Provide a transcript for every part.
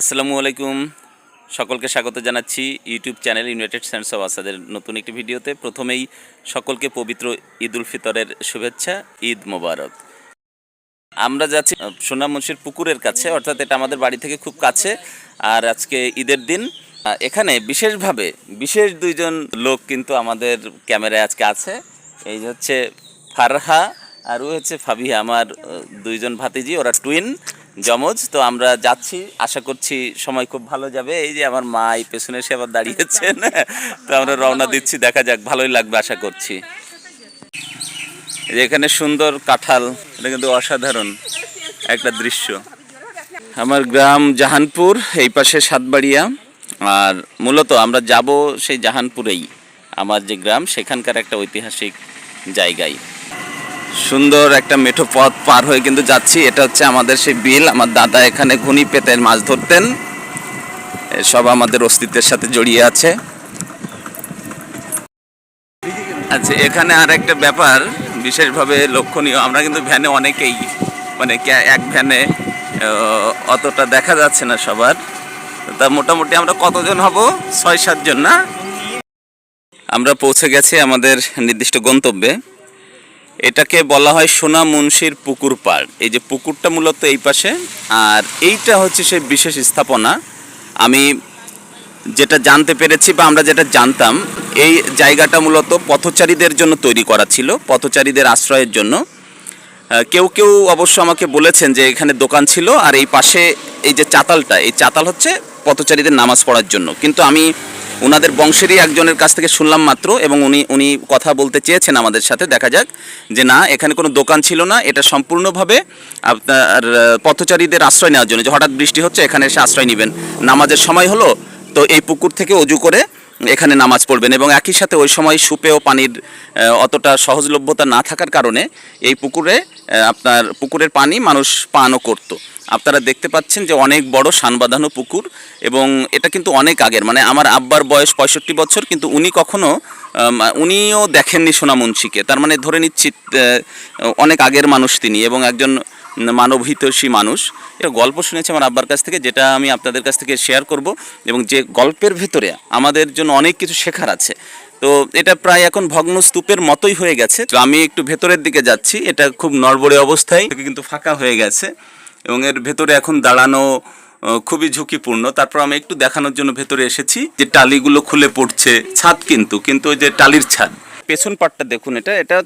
আসসালামু আলাইকুম। সকলকে স্বাগত জানাচ্ছি YouTube channel united sense of আসাদের নতুন একটি ভিডিওতে। প্রথমেই সকলকে পবিত্র ঈদ উল ফিতরের শুভেচ্ছা ঈদ মোবারক। আমরা যাচ্ছি আহ, সোনামুন্সির পুকুরের কাছে অর্থাৎ এটা আমাদের বাড়ি থেকে খুব কাছে। আর আজকে ঈদের দিন এখানে বিশেষভাবে বিশেষ দুইজন লোক কিন্তু আমাদের ক্যামেরায় আজকে আছে। এই হচ্ছে ফারহা আর ও হচ্ছে ফাবিহা আমার দুইজন ভাতিজি ওরা টুইন জমজ, তো আমরা যাচ্ছি, আশা করছি সময় খুব ভালো যাবে। এই যে আমার মা এই পেছনে সে আবার দাঁড়িয়েছেন। তো আমরা রওনা দিচ্ছি, দেখা যাক, ভালোই লাগবে আশা করছি। এখানে সুন্দর কাঁঠাল, এটা কিন্তু অসাধারণ একটা দৃশ্য। আমার গ্রাম জাহানপুর, এই পাশে সাতবাড়িয়া। আর মূলত আমরা যাব সেই জাহানপুরেই, আমার যে গ্রাম, সেখানকার একটা ঐতিহাসিক জায়গায়। সুন্দর একটা মেঠো পথ পার হয়ে কিন্তু যাচ্ছি। এটা হচ্ছে আমাদের সেই বিল। আমার দাদা এখানে ঘুনি পেতে মাছ ধরতেন। সব আমাদের অস্তিত্বের সাথে জড়িয়ে আছে। আচ্ছা এখানে আর একটা ব্যাপার, বিশেষভাবে লক্ষণীয়। আমরা কিন্তু ভ্যানে অনেকেই মানে এক ভ্যানে অতটা দেখা যাচ্ছে না সবার। তা মোটামুটি আমরা কতজন হব? ছয় সাতজন না? আমরা পৌঁছে গেছি আমাদের নির্দিষ্ট গন্তব্যে। এটাকে বলা হয় সোনা মুন্সির পুকুর পাড় এই যে পুকুরটা মূলত এই পাশে। আর এইটা হচ্ছে সেই বিশেষ স্থাপনা। আমি যেটা জানতে পেরেছি বা আমরা যেটা জানতাম, এই জায়গাটা মূলত পথচারীদের জন্য তৈরি করা ছিল, পথচারীদের আশ্রয়ের জন্য। কেউ কেউ অবশ্য আমাকে বলেছেন যে এখানে দোকান ছিল আর এই পাশে এই যে চাতালটা, এই চাতাল হচ্ছে পথচারীদের নামাজ পড়ার জন্য। কিন্তু আমি ওনাদের বংশেরই একজনের কাছ থেকে শুনলাম মাত্র এবং উনি উনি কথা বলতে চেয়েছেন আমাদের সাথে, দেখা যাক যে না, এখানে কোনো দোকান ছিল না, এটা সম্পূর্ণভাবে আপনার পথচারীদের আশ্রয় নেওয়ার জন্য, যে হঠাৎ বৃষ্টি হচ্ছে, এখানে এসে আশ্রয় নেবেন। নামাজের সময় হলো, তো এই পুকুর থেকে অজু করে এখানে নামাজ পড়বেন এবং একই সাথে ওই সময় সুপেয় পানির অতটা সহজলভ্যতা না থাকার কারণে এই পুকুরে আপনার পুকুরের পানি মানুষ পানও করত। আপনারা দেখতে পাচ্ছেন যে অনেক বড় সান বাঁধানো পুকুর এবং এটা কিন্তু অনেক আগের। মানে আমার আব্বার বয়স পঁয়ষট্টি বছর, কিন্তু উনি কখনো উনিও দেখেননি সোনামুন্সিকে। তার মানে ধরে নিচ্ছি অনেক আগের মানুষ তিনি এবং একজন মানবহিতৈষী মানুষ। এটা গল্প শুনেছি আমার আব্বার কাছ থেকে, যেটা আমি আপনাদের কাছ থেকে শেয়ার করব এবং যে গল্পের ভেতরে আমাদের জন্য অনেক কিছু শেখার আছে। তো এটা প্রায় এখন ভগ্ন স্তূপের মতোই হয়ে গেছে। তো আমি একটু ভেতরের দিকে যাচ্ছি, এটা খুব নড়বড়ে অবস্থায় কিন্তু ফাঁকা হয়ে গেছে এবং এর ভেতরে এখন দাঁড়ানো খুবই ঝুঁকিপূর্ণ। তারপর আমি একটু দেখানোর জন্য ভেতরে এসেছি, যে টালিগুলো খুলে পড়ছে, ছাদ কিন্তু কিন্তু ওই যে টালির ছাদ। পেছন পাটটা দেখুন এটা এটা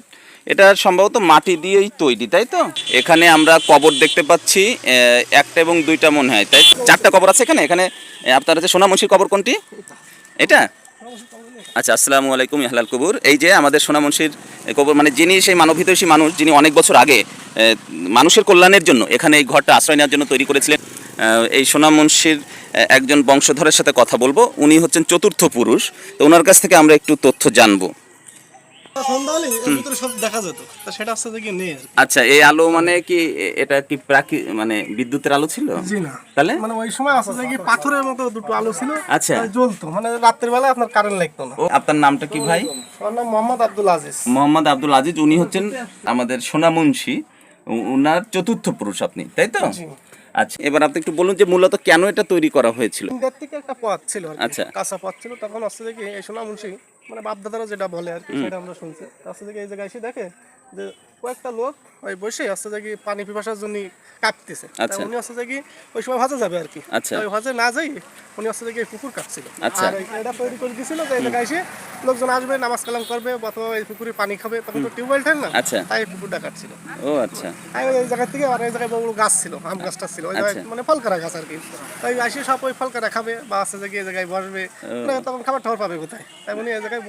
এটা সম্ভবত মাটি দিয়েই তৈরি, তাই তো? এখানে আমরা কবর দেখতে পাচ্ছি একটা এবং দুইটা মনে হয়, তাই চারটা কবর আছে এখানে? এখানে আপনার হচ্ছে সোনামুন্সির কবর কোনটি? এটা? আচ্ছা আসসালামু আলাইকুম ইহলাল কবুর। এই যে আমাদের সোনামুন্সির কবর মানে যিনি সেই মানবহিতৈষী মানুষ, যিনি অনেক বছর আগে মানুষের কল্যাণের জন্য এখানে এই ঘরটা আশ্রয় নেওয়ার জন্য তৈরি করেছিলেন এই সোনামুন্সির একজন বংশধরের সাথে কথা বলব। উনি হচ্ছেন চতুর্থ পুরুষ। তো ওনার কাছ থেকে আমরা একটু তথ্য জানব। আচ্ছা এই আলো মানে কি এটা কি মানে বিদ্যুতের আলো ছিল? জি না। তাহলে? মানে ওই সময় আছে যে কি পাথরের মতো দুটো আলো ছিল। আচ্ছা। জ্বলতো। মানে বেলা আপনার কারেন্ট লাগতো না। আপনার নামটা কি ভাই? আমার নাম মোহাম্মদ আব্দুল আজিজ। মোহাম্মদ আব্দুল আজিজ উনি হচ্ছেন আমাদের সোনামুন্সি। উনার চতুর্থ পুরুষ আপনি তাই তো? আচ্ছা এবার আপনি একটু বলুন যে মূলত কেন এটা তৈরি করা হয়েছিল? থেকে একটা পথ ছিল আচ্ছা। কাঁচা পথ ছিল তখন আসছে যে কি এই সোনা মুন্সি মানে বাপদাদারা যেটা বলে আর কি সেটা আমরা শুনছি। আসছে যে কি এই জায়গায় এসে দেখে যে কয়েকটা লোক ওই বসে আসছে যে কি পানি পিপাসার জন্য কাঁপতেছে। আচ্ছা। উনি আসছে যে কি ওই সময় ভাজা যাবে আর কি। আচ্ছা। ওই ভাজে না যাই উনি আসছে যে কি এই পুকুর কাটছিল আচ্ছা। আর এটা তৈরি করে দিছিল যে এই জায়গায় এসে লোকজন আসবে নামাজ কালাম করবে অথবা এই পুকুরে পানি খাবে তখন তো টিউবওয়েল থাকে না। তাই পুকুরটা কাটছিল। ও আচ্ছা। তাই ওই জায়গা থেকে আর এই জায়গায় বড় বড় গাছ ছিল আম গাছটা ছিল। ওই জায়গায়। মানে ফলকারা গাছ আর কি। তাই আসে সব ওই ফলকারা খাবে বা আছে যে এই জায়গায় বসবে। মানে তখন খাবার টাবার পাবে কোথায়? তাই উনি এই জায়গায়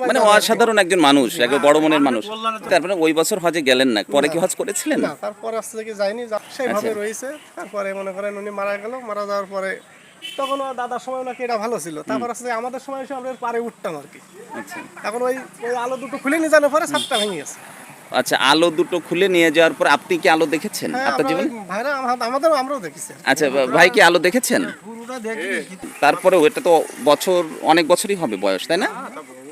মানে। অসাধারণ একজন মানুষ একজন বড় মনের মানুষ। তারপরে ওই বছর হজে গেলেন না পরে কি হজ করেছিলেন? না তারপরে কি যায়নি সেইভাবে রয়েছে। তারপরে মনে করেন উনি মারা গেল মারা যাওয়ার পরে তখন দাদার সময় নাকি এটা ভালো ছিল। তারপর আমাদের সময় এসে আমরা পারে উঠতাম আর কি। আচ্ছা। এখন ওই ওই আলো দুটো খুলে নিয়ে যাওয়ার পরে সাতটা ভেঙে গেছে। আচ্ছা আলো দুটো খুলে নিয়ে যাওয়ার পর আপনি কি আলো দেখেছেন হ্যাঁ আপনার জীবনে? ভাইরা আমাদের আমরাও দেখেছি আচ্ছা ভাই কি আলো দেখেছেন? তারপরে দেখি তারপরেও এটা তো বছর অনেক বছরই হবে বয়স তাই না?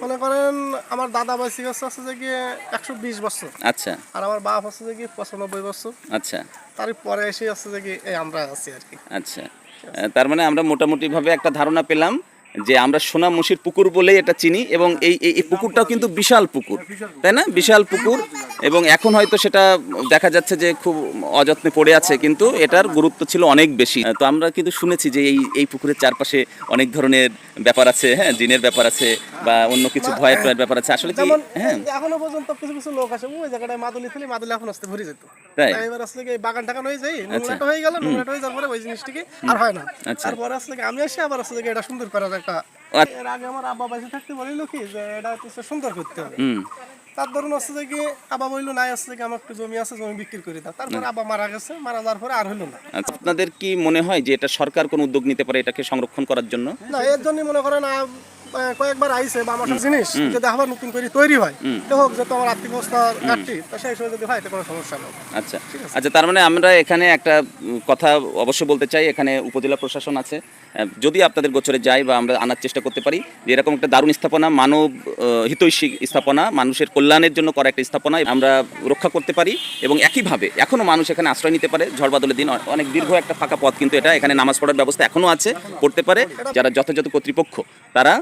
মনে করেন আমার দাদা ভাই হচ্ছে আছে যে গিয়ে একশো বিশ বছর। আচ্ছা। আর আমার বাপ হচ্ছে যে কি পঁচানব্বই বছর। আচ্ছা। তার পরে এসে আছে যে কি এই আমরা আছি আর কি। আচ্ছা। তার মানে আমরা মোটামুটিভাবে একটা ধারণা পেলাম যে আমরা সোনামুশির পুকুর বলেই এটা চিনি এবং এই এই পুকুরটাও কিন্তু বিশাল পুকুর তাই না? বিশাল পুকুর এবং এখন হয়তো সেটা দেখা যাচ্ছে যে খুব অযত্নে পড়ে আছে কিন্তু এটার গুরুত্ব ছিল অনেক বেশি। তো আমরা কিন্তু শুনেছি যে এই এই পুকুরের চারপাশে অনেক ধরনের ব্যাপার আছে হ্যাঁ জিনের ব্যাপার আছে বা অন্য কিছু ভয়ের টয়ের ব্যাপার আছে। আসলে কি হ্যাঁ। এখনও পর্যন্ত কিছু কিছু লোক আছে ওই জায়গাটায় মাদুলি ফেলি মাদুলি এখন আসতে ভরে যেত। তাই? তাই এবার আসলে এই বাগান টাগান হয়ে যায় নোংরাটা হয়ে গেল নোংরাটা হয়ে যাওয়ার পরে ওই জিনিসটিকে আর হয় না। আচ্ছা। তারপরে আসলে আমি আসি আবার আসলে এটা সুন্দর করার একটা আচ্ছা। এর আগে আমার আব্বা বাসে থাকতে বলিল কি যে এটা হচ্ছে সুন্দর করতে হবে। তার ধরুন আসছে যে কি আব্বা বলল নাই আমার একটু জমি আছে জমি বিক্রি করে দাও। তারপরে আব্বা মারা গেছে মারা যাওয়ার পরে আর না। আচ্ছা, আপনাদের কি মনে হয় যে এটা সরকার কোন উদ্যোগ নিতে পারে এটাকে সংরক্ষণ করার জন্য? না এর জন্য মনে করেন কয়েকবার আইছে বা আমার জিনিস যদি আবার নতুন করে তৈরি হয় তো হোক যে তোমার আর্থিক অবস্থা ঘাটতি তো সেই হিসেবে যদি হয় তো কোনো সমস্যা নেই। আচ্ছা। আচ্ছা তার মানে আমরা এখানে একটা কথা অবশ্যই বলতে চাই এখানে উপজেলা প্রশাসন আছে। যদি আপনাদের গোচরে যাই বা আমরা আনার চেষ্টা করতে পারি যে এরকম একটা দারুণ স্থাপনা মানব হিতৈষী স্থাপনা মানুষের কল্যাণের জন্য করা একটা স্থাপনা আমরা রক্ষা করতে পারি এবং একইভাবে এখনও মানুষ এখানে আশ্রয় নিতে পারে। ঝড় বাদলের দিন অনেক দীর্ঘ একটা ফাঁকা পথ কিন্তু এটা এখানে নামাজ পড়ার ব্যবস্থা এখনও আছে পড়তে পারে। যারা যথাযথ কর্তৃপক্ষ তারা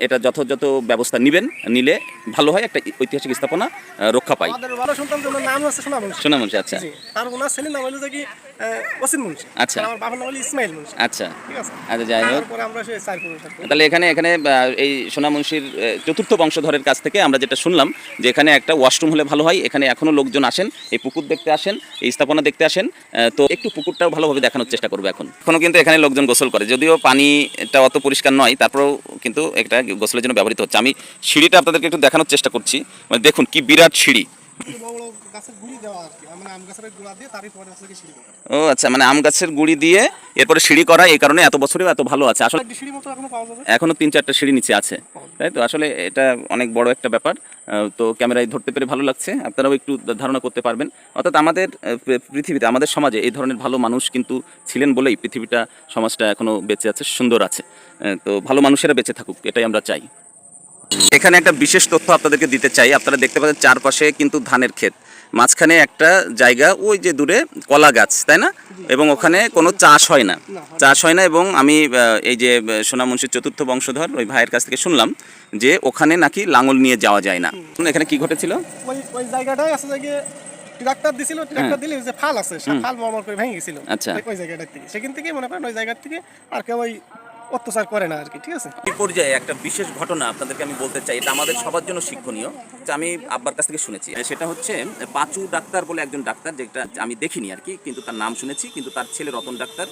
এটা যথাযথ ব্যবস্থা নেবেন নিলে ভালো হয় একটা ঐতিহাসিক স্থাপনা রক্ষা পায় আচ্ছা। আর ওনার নাম হলো যে কি ওসিন মুন্সি। আচ্ছা। আমার বাবার নাম হলো ইসমাইল মুন্সি। আচ্ছা। ঠিক আছে? আচ্ছা যাই হোক। তারপরে আমরা সেই চার পুরুষ তাহলে এখানে এখানে এই সোনামুন্সির আহ, চতুর্থ বংশধরের কাছ থেকে আমরা যেটা শুনলাম যে এখানে একটা ওয়াশরুম হলে ভালো হয় এখানে এখনও লোকজন আসেন এই পুকুর দেখতে আসেন এই স্থাপনা দেখতে আসেন তো একটু পুকুরটাও ভালোভাবে দেখানোর চেষ্টা করব এখন। এখনও কিন্তু এখানে লোকজন গোসল করে যদিও পানিটা অত পরিষ্কার নয় তারপরেও কিন্তু একটা গোসলের জন্য ব্যবহৃত হচ্ছে। আমি সিঁড়িটা আপনাদেরকে একটু দেখানোর চেষ্টা করছি। মানে দেখুন কি বিরাট সিঁড়ি। করা। ও আচ্ছা মানে আম গাছের গুড়ি দিয়ে এরপরে সিঁড়ি করা এই কারণে এত বছরেও এত ভালো আছে। আসলে এখনও তিন চারটা সিঁড়ি নিচে আছে। তাই তো? আসলে এটা অনেক বড় একটা ব্যাপার। তো ক্যামেরায় ধরতে পেরে ভালো লাগছে। আপনারাও একটু ধারণা করতে পারবেন। অর্থাৎ আমাদের পৃথিবীতে আমাদের সমাজে এই ধরনের ভালো মানুষ কিন্তু ছিলেন বলেই পৃথিবীটা সমাজটা এখনও বেঁচে আছে সুন্দর আছে। তো ভালো মানুষেরা বেঁচে থাকুক এটাই আমরা চাই। এখানে একটা বিশেষ তথ্য আপনাদেরকে দিতে চাই। আপনারা দেখতে পাচ্ছেন চারপাশে কিন্তু ধানের ক্ষেত। মাঝখানে একটা জায়গা ওই যে দূরে কলা গাছ তাই না? এবং ওখানে কোনো চাষ হয় না। চাষ হয় না এবং আমি এই যে সোনামুন্সির চতুর্থ বংশধর ওই ভাইয়ের কাছ থেকে শুনলাম যে ওখানে নাকি লাঙল নিয়ে যাওয়া যায় না। এখানে কি ঘটেছিল? ওই জায়গাটাই ট্রাক্টর দিছিল ট্রাক্টর দিলে যে ফাল আছে সে ফাল মরমর করে ভেঙে গেছিল। আচ্ছা। ওই জায়গাটা থেকে সেখান থেকে মনে করেন ওই জায়গার থেকে আর কেউ ওই অত্যাচার করে না আর কি ঠিক আছে? এই পর্যায়ে একটা বিশেষ ঘটনা আপনাদেরকে আমি বলতে চাই, এটা আমাদের সবার জন্য শিক্ষণীয়। যা আমি আব্বার কাছ থেকে শুনেছি। সেটা হচ্ছে, পাঁচু ডাক্তার বলে একজন ডাক্তার, যেটা আমি দেখিনি আর কি কিন্তু তার নাম শুনেছি, কিন্তু তার ছেলে রতন ডাক্তার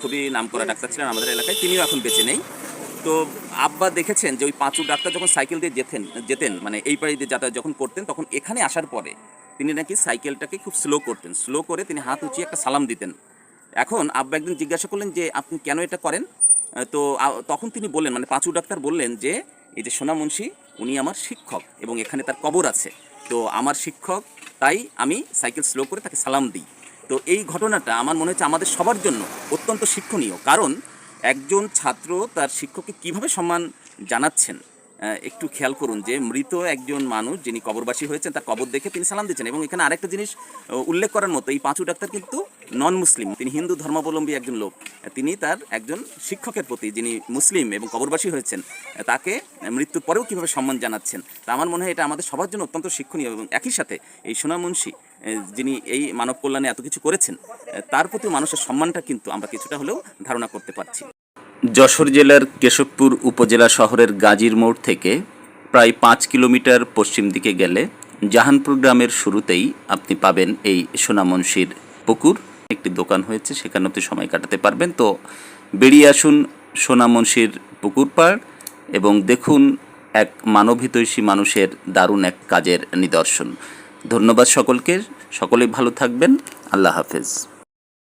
খুবই নামকরা ডাক্তার ছিলেন আমাদের এলাকায়, তিনিও এখন বেঁচে নেই। তো আব্বা দেখেছেন যে ওই পাঁচু ডাক্তার যখন সাইকেল দিয়ে যেতেন যেতেন মানে এই পাড়ি দিয়ে যাতায়াত যখন করতেন, তখন এখানে আসার পরে তিনি নাকি সাইকেলটাকে খুব স্লো করতেন। স্লো করে তিনি হাত উঁচিয়ে একটা সালাম দিতেন। এখন আব্বা একদিন জিজ্ঞাসা করলেন যে, আপনি কেন এটা করেন? তো তখন তিনি বললেন মানে পাঁচু ডাক্তার বললেন যে, এই যে সোনামুন্সি, উনি আমার শিক্ষক এবং এখানে তার কবর আছে। তো, আমার শিক্ষক, তাই আমি সাইকেল স্লো করে তাকে সালাম দিই। তো, এই ঘটনাটা আমার মনে হচ্ছে আমাদের সবার জন্য অত্যন্ত শিক্ষণীয়। কারণ, একজন ছাত্র তার শিক্ষককে কীভাবে সম্মান জানাচ্ছেন? একটু খেয়াল করুন যে মৃত একজন মানুষ যিনি কবরবাসী হয়েছেন, তার কবর দেখে তিনি সালাম দিচ্ছেন। এবং এখানে আরেকটা জিনিস উল্লেখ করার মতো, এই পাঁচু ডাক্তার কিন্তু নন মুসলিম তিনি হিন্দু ধর্মাবলম্বী একজন লোক। তিনি তার একজন শিক্ষকের প্রতি যিনি মুসলিম এবং কবরবাসী হয়েছেন, তাকে মৃত্যুর পরেও কীভাবে সম্মান জানাচ্ছেন, তা আমার মনে হয় এটা আমাদের সবার জন্য অত্যন্ত শিক্ষণীয়। এবং একই সাথে এই সোনামুন্সী যিনি এই মানব কল্যাণে এত কিছু করেছেন তার প্রতি মানুষের সম্মানটা কিন্তু আমরা কিছুটা হলেও ধারণা করতে পারছি। যশোর জেলার কেশবপুর উপজেলা শহরের গাজীর মোড় থেকে প্রায় পাঁচ কিলোমিটার পশ্চিম দিকে গেলে জাহানপুর গ্রামের শুরুতেই আপনি পাবেন এই সোনামনসির পুকুর। একটি দোকান হয়েছে, সেখানে আপনি সময় কাটাতে পারবেন। তো বেরিয়ে আসুন সোনামনসির পুকুর পাড় এবং দেখুন এক মানবহিতৈষী মানুষের দারুণ এক কাজের নিদর্শন। ধন্যবাদ সকলকে, সকলেই ভালো থাকবেন। আল্লাহ হাফেজ।